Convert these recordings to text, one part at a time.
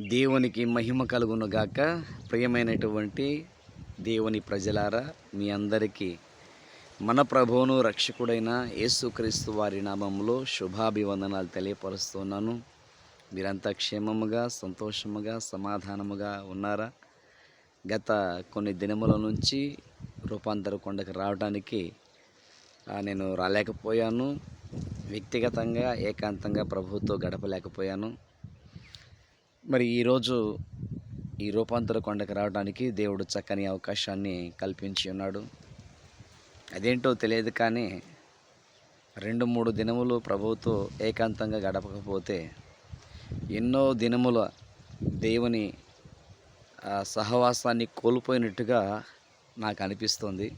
దేవునికి మహిమ కలుగునుగాక. ప్రియమైనటువంటి దేవుని ప్రజలారా మీ అందరికీ మన ప్రభువును రక్షకుడైన యేసుక్రీస్తు వారి నామంలో శుభాభివందనాలు తెలియపరుస్తున్నాను. మీరంతా క్షేమముగా సంతోషముగా సమాధానముగా ఉన్నారా? గత కొన్ని దినముల నుంచి రూపాంతర కొండకు రావడానికి నేను రాలేకపోయాను. వ్యక్తిగతంగా ఏకాంతంగా ప్రభువుతో గడపలేకపోయాను. మరి ఈరోజు ఈ రూపాంతర కొండకు రావడానికి దేవుడు చక్కని అవకాశాన్ని కల్పించి ఉన్నాడు. అదేంటో తెలియదు కానీ రెండు మూడు దినములు ప్రభువుతో ఏకాంతంగా గడపకపోతే ఎన్నో దినముల దేవుని సహవాసాన్ని కోల్పోయినట్టుగా నాకు అనిపిస్తుంది.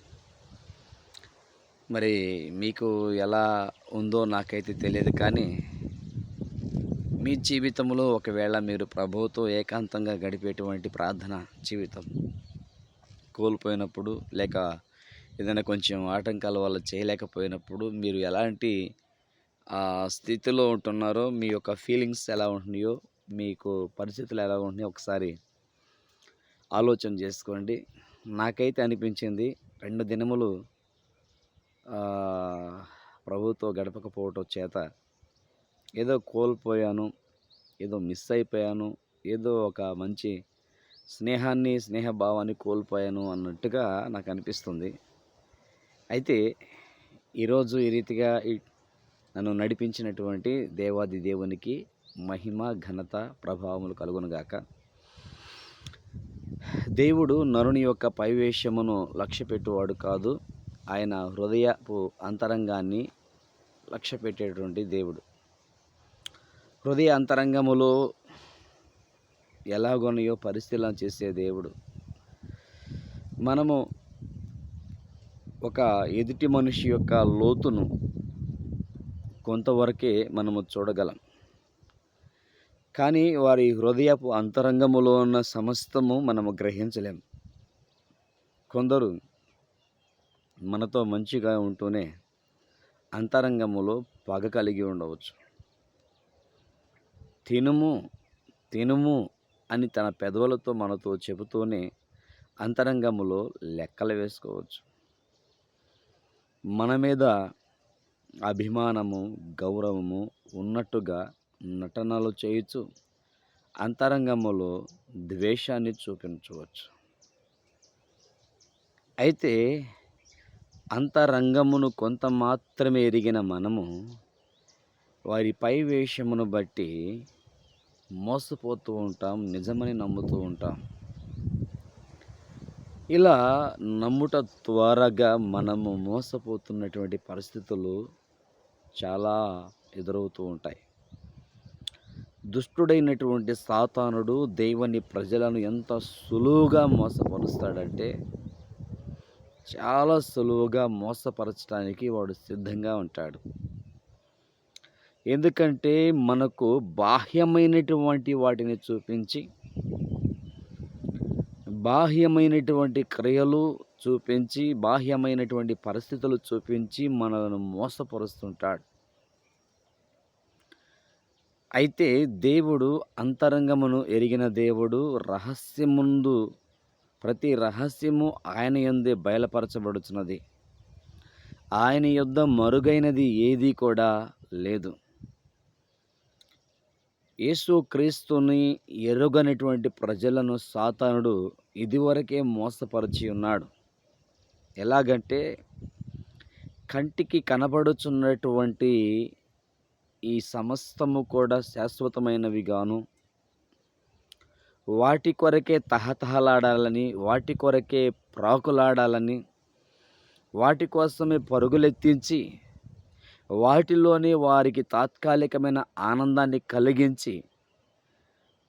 మరి మీకు ఎలా ఉందో నాకైతే తెలియదు కానీ మీ జీవితంలో ఒకవేళ మీరు ప్రభువుతో ఏకాంతంగా గడిపేటువంటి ప్రార్థన జీవితం కోల్పోయినప్పుడు లేక ఏదైనా కొంచెం ఆటంకాల వల్ల చేయలేకపోయినప్పుడు మీరు ఎలాంటి స్థితిలో ఉంటున్నారో మీ యొక్క ఫీలింగ్స్ ఎలా ఉంటున్నాయో మీకు పరిస్థితులు ఎలా ఉంటున్నాయో ఒకసారి ఆలోచన చేసుకోండి. నాకైతే అనిపించింది రెండు దినములు ప్రభుతో గడపకపోవటం చేత ఏదో కోల్పోయాను ఏదో మిస్ అయిపోయాను ఏదో ఒక మంచి స్నేహాన్ని స్నేహభావాన్ని కోల్పోయాను అన్నట్టుగా నాకు అనిపిస్తుంది. అయితే ఈరోజు ఈ రీతిగా ఈ నన్ను నడిపించినటువంటి దేవాది దేవునికి మహిమ ఘనత ప్రభావములు కలుగునుగాక దేవుడు నరుని యొక్క పైవేశ్యమును లక్ష్యపెట్టువాడు కాదు. ఆయన హృదయపు అంతరంగాన్ని లక్ష్యపెట్టేటువంటి దేవుడు. హృదయ అంతరంగములో ఎలాగొనయో పరిశీలన చేసే దేవుడు. మనము ఒక ఎదుటి మనిషి యొక్క లోతును కొంతవరకే మనము చూడగలం. కానీ వారి హృదయపు అంతరంగములో ఉన్న సమస్తము మనము గ్రహించలేం. కొందరు మనతో మంచిగా ఉంటూనే అంతరంగములో పగ కలిగి ఉండవచ్చు. తినుము తినుము అని తన పెదవులతో మనతో చెబుతూనే అంతరంగములో లెక్కలు వేసుకోవచ్చు. మన మీద అభిమానము గౌరవము ఉన్నట్టుగా నటనలు చేయొచ్చు అంతరంగములో ద్వేషాన్ని చూపించవచ్చు. అయితే అంతరంగమును కొంత మాత్రమే ఎరిగిన మనము వారి పై వేషమును బట్టి మోసపోతూ ఉంటాం నిజమని నమ్ముతూ ఉంటాం. ఇలా నమ్ముట త్వరగా మనము మోసపోతున్నటువంటి పరిస్థితులు చాలా ఎదురవుతూ ఉంటాయి. దుష్టుడైనటువంటి సాతానుడు దేవుని ప్రజలను ఎంత సులువుగా మోసపరుస్తాడంటే చాలా సులువుగా మోసపరచడానికి వాడు సిద్ధంగా ఉంటాడు. ఎందుకంటే మనకు బాహ్యమైనటువంటి వాటిని చూపించి బాహ్యమైనటువంటి క్రియలు చూపించి బాహ్యమైనటువంటి పరిస్థితులు చూపించి మనలను మోసపరుస్తుంటాడు. అయితే దేవుడు అంతరంగమును ఎరిగిన దేవుడు రహస్యముందు ప్రతి రహస్యము ఆయన యందే బయలుపరచబడుచున్నది. ఆయన యొద్ద మరుగైనది ఏది కూడా లేదు. యేసుక్రీస్తుని ఎరుగనటువంటి ప్రజలను సాతానుడు ఇదివరకే మోసపరిచి ఉన్నాడు. ఎలాగంటే కంటికి కనబడుచున్నటువంటి ఈ సమస్తము కూడా శాశ్వతమైనవి గాను వాటి కొరకే తహతహలాడాలని వాటి కొరకే ప్రాకులాడాలని వాటి కోసమే పరుగులెత్తించి వాటిలోనే వారికి తాత్కాలికమైన ఆనందాన్ని కలిగించి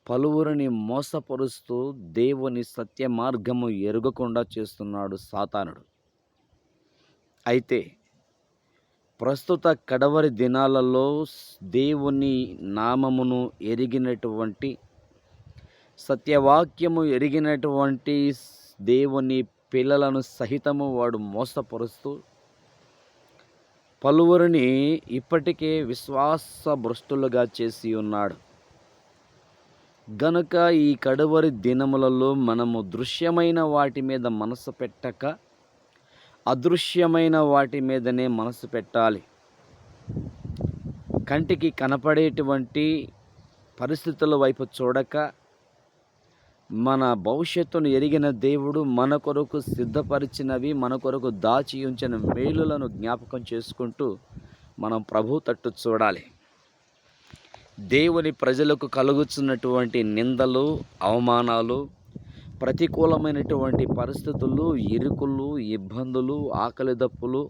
పలువురిని మోసపరుస్తూ దేవుని సత్య మార్గము ఎరుగకుండా చేస్తున్నాడు సాతానుడు. అయితే ప్రస్తుత కడవరి దినాలలో దేవుని నామమును ఎరిగినటువంటి సత్యవాక్యము ఎరిగినటువంటి దేవుని పిల్లలను సహితము వాడు మోసపరుస్తూ పలువురిని ఇప్పటికే విశ్వాస భ్రష్టులుగా చేసి ఉన్నాడు. గనుక ఈ కడవరి దినములలో మనము దృశ్యమైన వాటి మీద మనసు పెట్టక అదృశ్యమైన వాటి మీదనే మనసు పెట్టాలి. కంటికి కనపడేటువంటి పరిస్థితుల వైపు చూడక మన భవిష్యత్తును ఎరిగిన దేవుడు మన కొరకు సిద్ధపరిచినవి మన కొరకు దాచి ఉంచిన మేలులను జ్ఞాపకం చేసుకుంటూ మనం ప్రభు తట్టు చూడాలి. దేవుని ప్రజలకు కలుగుతున్నటువంటి నిందలు అవమానాలు ప్రతికూలమైనటువంటి పరిస్థితులు ఇరుకులు ఇబ్బందులు ఆకలి దప్పులు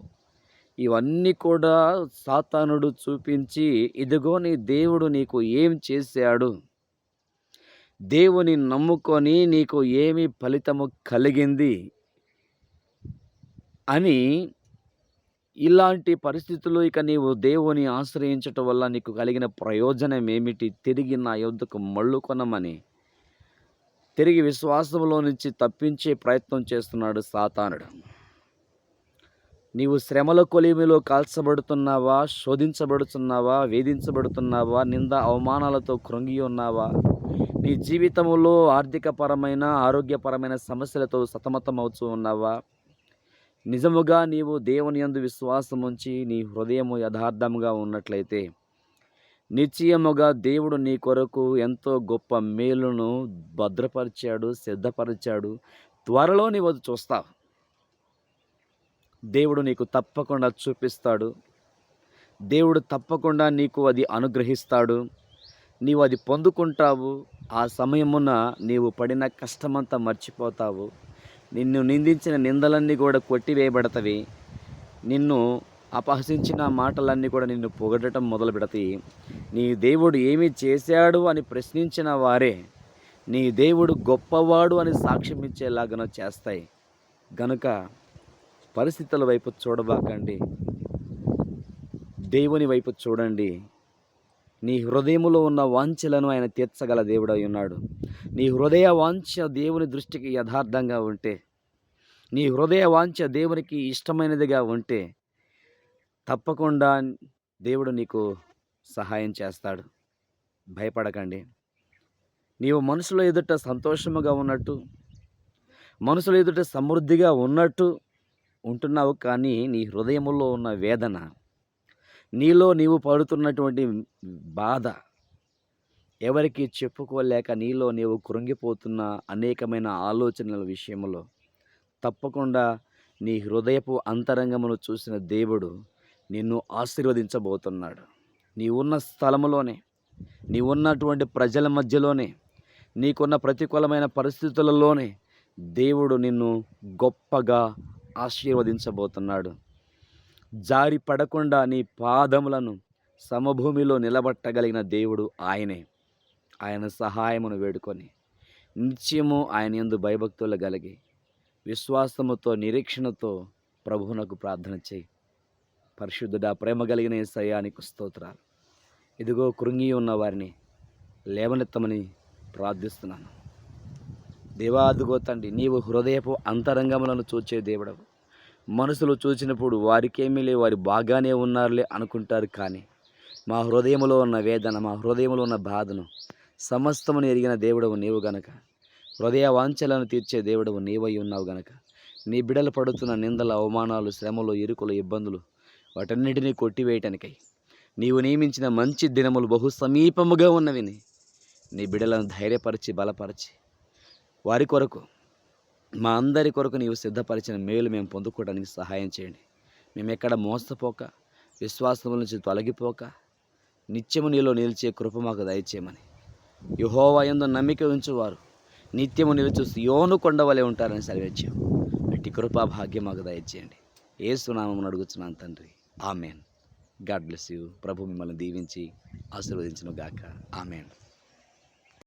ఇవన్నీ కూడా సాతానుడు చూపించి ఇదిగో నీ దేవుడు నీకు ఏం చేశాడు? దేవుని నమ్ముకొని నీకు ఏమి ఫలితము కలిగింది అని ఇలాంటి పరిస్థితులు ఇక నీవు దేవుని ఆశ్రయించటం వల్ల నీకు కలిగిన ప్రయోజనం ఏమిటి తిరిగి నా యొద్దకు మళ్ళుకొనమని. తిరిగి విశ్వాసంలో నుంచి తప్పించే ప్రయత్నం చేస్తున్నాడు సాతానుడు. నీవు శ్రమల కొలిమిలో కాల్చబడుతున్నావా శోధించబడుతున్నావా వేధించబడుతున్నావా నింద అవమానాలతో కృంగి ఉన్నావా? నీ జీవితంలో ఆర్థికపరమైన ఆరోగ్యపరమైన సమస్యలతో సతమతం అవుతూ ఉన్నావా? నిజముగా నీవు దేవుని యందు విశ్వాసం ఉంచి నీ హృదయము యథార్థముగా ఉన్నట్లయితే నిశ్చయముగా దేవుడు నీ కొరకు ఎంతో గొప్ప మేలును భద్రపరిచాడు సిద్ధపరిచాడు. త్వరలో నీవు అది చూస్తావు. దేవుడు నీకు తప్పకుండా చూపిస్తాడు. దేవుడు తప్పకుండా నీకు అది అనుగ్రహిస్తాడు. నీవు అది పొందుకుంటావు. ఆ సమయమున నీవు పడిన కష్టమంతా మర్చిపోతావు. నిన్ను నిందించిన నిందలన్నీ కూడా కొట్టివేయబడతవి. నిన్ను అపహసించిన మాటలన్నీ కూడా నిన్ను పొగడటం మొదలు పెడతాయి నీ దేవుడు ఏమి చేశాడు అని ప్రశ్నించిన వారే నీ దేవుడు గొప్పవాడు అని సాక్ష్యం ఇచ్చేలాగన చేస్తాయి. గనుక పరిస్థితుల వైపు చూడబాకండి. దేవుని వైపు చూడండి. నీ హృదయములో ఉన్న వాంఛలను ఆయన తీర్చగల దేవుడై ఉన్నాడు. నీ హృదయ వాంఛ దేవుని దృష్టికి యథార్థంగా ఉంటే నీ హృదయ వాంఛ దేవునికి ఇష్టమైనదిగా ఉంటే తప్పకుండా దేవుడు నీకు సహాయం చేస్తాడు. భయపడకండి. నీవు మనుషుల ఎదుట సంతోషముగా ఉన్నట్టు మనుషుల ఎదుట సమృద్ధిగా ఉన్నట్టు ఉంటున్నావు కానీ నీ హృదయములో ఉన్న వేదన నీలో నీవు పడుతున్నటువంటి బాధ ఎవరికి చెప్పుకోలేక నీలో నీవు కృంగిపోతున్న అనేకమైన ఆలోచనల విషయంలో తప్పకుండా నీ హృదయపు అంతరంగమును చూసిన దేవుడు నిన్ను ఆశీర్వదించబోతున్నాడు. నీ ఉన్న స్థలములోనే నీ ఉన్నటువంటి ప్రజల మధ్యలోనే నీకున్న ప్రతికూలమైన పరిస్థితులలోనే దేవుడు నిన్ను గొప్పగా ఆశీర్వదించబోతున్నాడు. జారి పడకుండా నీ పాదములను సమభూమిలో నిలబట్టగలిగిన దేవుడు ఆయనే. ఆయన సహాయమును వేడుకొని నిత్యము ఆయన ఎందు భయభక్తులు కలిగి విశ్వాసముతో నిరీక్షణతో ప్రభువునకు ప్రార్థన చేయి. పరిశుద్ధుడా ప్రేమ కలిగిన సయానికి స్తోత్రాలు. ఇదిగో కృంగి ఉన్న వారిని లేవనెత్తమని ప్రార్థిస్తున్నాను. దేవాదిగో తండ్రి నీవు హృదయపు అంతరంగములను చూచే దేవుడవు. మనసులు చూసినప్పుడు వారికేమీ లే వారి బాగానే ఉన్నారులే అనుకుంటారు కానీ మా హృదయములో ఉన్న వేదన మా హృదయంలో ఉన్న బాధను సమస్తమును ఎరిగిన దేవుడవు నీవు గనక. హృదయ వాంఛలను తీర్చే దేవుడవు నీవై ఉన్నావు గనక. నీ బిడలు పడుతున్న నిందల అవమానాలు శ్రమలు ఇరుకులు ఇబ్బందులు వాటన్నిటినీ కొట్టివేయటానికై. నీవు నియమించిన మంచి దినములు బహు సమీపముగా ఉన్నవిని. నీ బిడలను ధైర్యపరిచి బలపరిచి వారి కొరకు మా అందరి కొరకు నీవు సిద్ధపరిచిన మేలు మేము పొందుకోవడానికి సహాయం చేయండి. మేము ఎక్కడ మోసపోక విశ్వాసముల నుంచి తొలగిపోక నిత్యము నీలో నిలిచే కృప మాకు దయచేయమని. యుహోవా ఎందు నమ్మిక ఉంచువారు. నిత్యము నిలుచు యోను కొండవలే ఉంటారని సెలవిచ్చాం అట్టి కృపా భాగ్యం మాకు దయచేయండి. ఏ సునామం అడుగుతున్నాను తండ్రి. ఆమెన్. God bless you. ప్రభు మిమ్మల్ని దీవించి ఆశీర్వదించను గాక ఆమెన్.